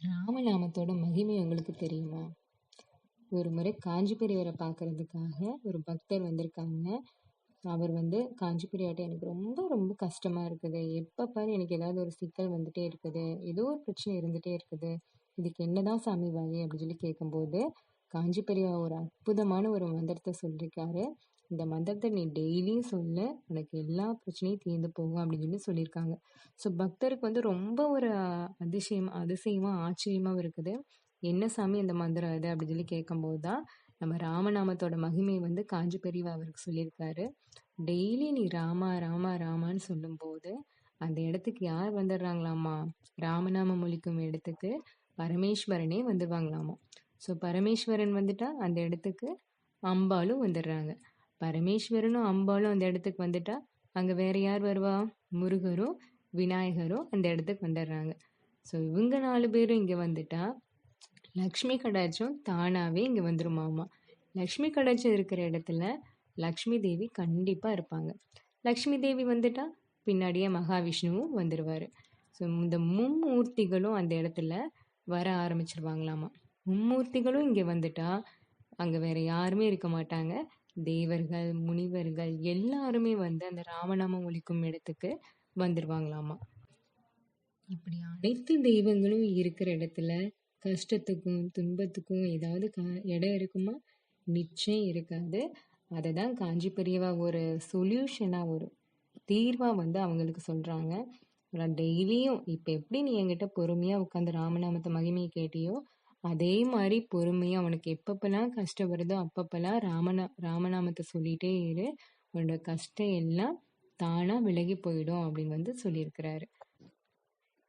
ராமநாமத்தோட மகிமை உங்களுக்கு தெரியுமா? ஒரு முறை காஞ்சி பெரியவரை பார்க்கறதுக்காக ஒரு பக்தர் வந்திருக்காங்க. அவர் வந்து காஞ்சி எனக்கு ரொம்ப ரொம்ப கஷ்டமாக இருக்குது. எப்போ பாரு எனக்கு ஏதாவது ஒரு சிக்கல் வந்துட்டே இருக்குது. ஏதோ ஒரு பிரச்சனை இருந்துகிட்டே இருக்குது. இதுக்கு என்னதான் சாமி வழி அப்படின்னு சொல்லி கேட்கும்போது காஞ்சி பெரியவா ஒரு அற்புதமான ஒரு மந்திரத்தை சொல்லியிருக்காரு இந்த மந்திரத்தை நீ டெய்லியும் சொல்ல. உனக்கு எல்லா பிரச்சனையும் தீர்ந்து போகும் அப்படின்னு சொல்லி சொல்லியிருக்காங்க. ஸோ பக்தருக்கு வந்து ரொம்ப ஒரு அதிசயம் அதிசயமாக ஆச்சரியமாகவும் இருக்குது. என்ன சாமி இந்த மந்திரம் இது அப்படின்னு சொல்லி கேட்கும்போது தான் நம்ம ராமநாமத்தோட மகிமை வந்து காஞ்சி பெரியவா அவருக்கு சொல்லியிருக்காரு. டெய்லி நீ ராமா ராமா ராமான்னு சொல்லும்போது அந்த இடத்துக்கு யார் வந்துடுறாங்களாமா? ராமநாமம் மொழிக்கும் இடத்துக்கு பரமேஸ்வரனே வந்துடுவாங்களாமா? ஸோ பரமேஸ்வரன் வந்துட்டா அந்த இடத்துக்கு அம்பாலும் வந்துடுறாங்க. பரமேஸ்வரனும் அம்பாலும் அந்த இடத்துக்கு வந்துட்டா அங்கே வேற யார் வருவா? முருகரும் விநாயகரும் அந்த இடத்துக்கு வந்துடுறாங்க. ஸோ இவங்க நாலு பேரும் இங்கே வந்துட்டா லக்ஷ்மி கடாச்சம் தானாகவே இங்கே வந்துருமாமா. லக்ஷ்மி கடாச்சம் இருக்கிற இடத்துல லக்ஷ்மி தேவி கண்டிப்பாக இருப்பாங்க. லக்ஷ்மி தேவி வந்துட்டா பின்னாடியே மகாவிஷ்ணுவும் வந்துடுவார் ஸோ இந்த மும்மூர்த்திகளும் அந்த இடத்துல வர ஆரம்பிச்சிருவாங்களாமா. மும்மூர்த்திகளும் இங்கே வந்துட்டா அங்கே வேற யாருமே இருக்க மாட்டாங்க. தேவர்கள் முனிவர்கள் எல்லாருமே வந்து அந்த ராமநாமம் ஒழிக்கும் இடத்துக்கு வந்துடுவாங்களாமா இப்படி அனைத்து தெய்வங்களும் இருக்கிற இடத்துல கஷ்டத்துக்கும் துன்பத்துக்கும் ஏதாவது க இடம் இருக்குமா? நிச்சயம் இருக்காது. அதை தான் காஞ்சி பெரியவா ஒரு சொல்யூஷனாக ஒரு தீர்வாக வந்து அவங்களுக்கு சொல்கிறாங்க டெய்லியும் இப்போ எப்படி நீ என்கிட்ட பொறுமையாக உட்காந்து ராமநாமத்தை மகிமையை கேட்டியோ அதே மாதிரி பொறுமையாக அவனுக்கு எப்பப்பெல்லாம் கஷ்டம் வருதோ அப்பப்பெல்லாம் ராமநா ராமநாமத்தை சொல்லிகிட்டே இரு. உன்னோட கஷ்டம் எல்லாம் தானாக விலகி போயிடும் அப்படின்னு வந்து சொல்லியிருக்கிறாரு.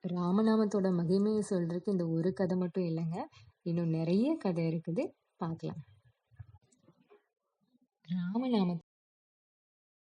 ராமநாமத்தோட மகிமையை சொல்கிறதுக்கு இந்த ஒரு கதை மட்டும் இல்லைங்க. இன்னும் நிறைய கதை இருக்குது. பார்க்கலாம். ராமநாம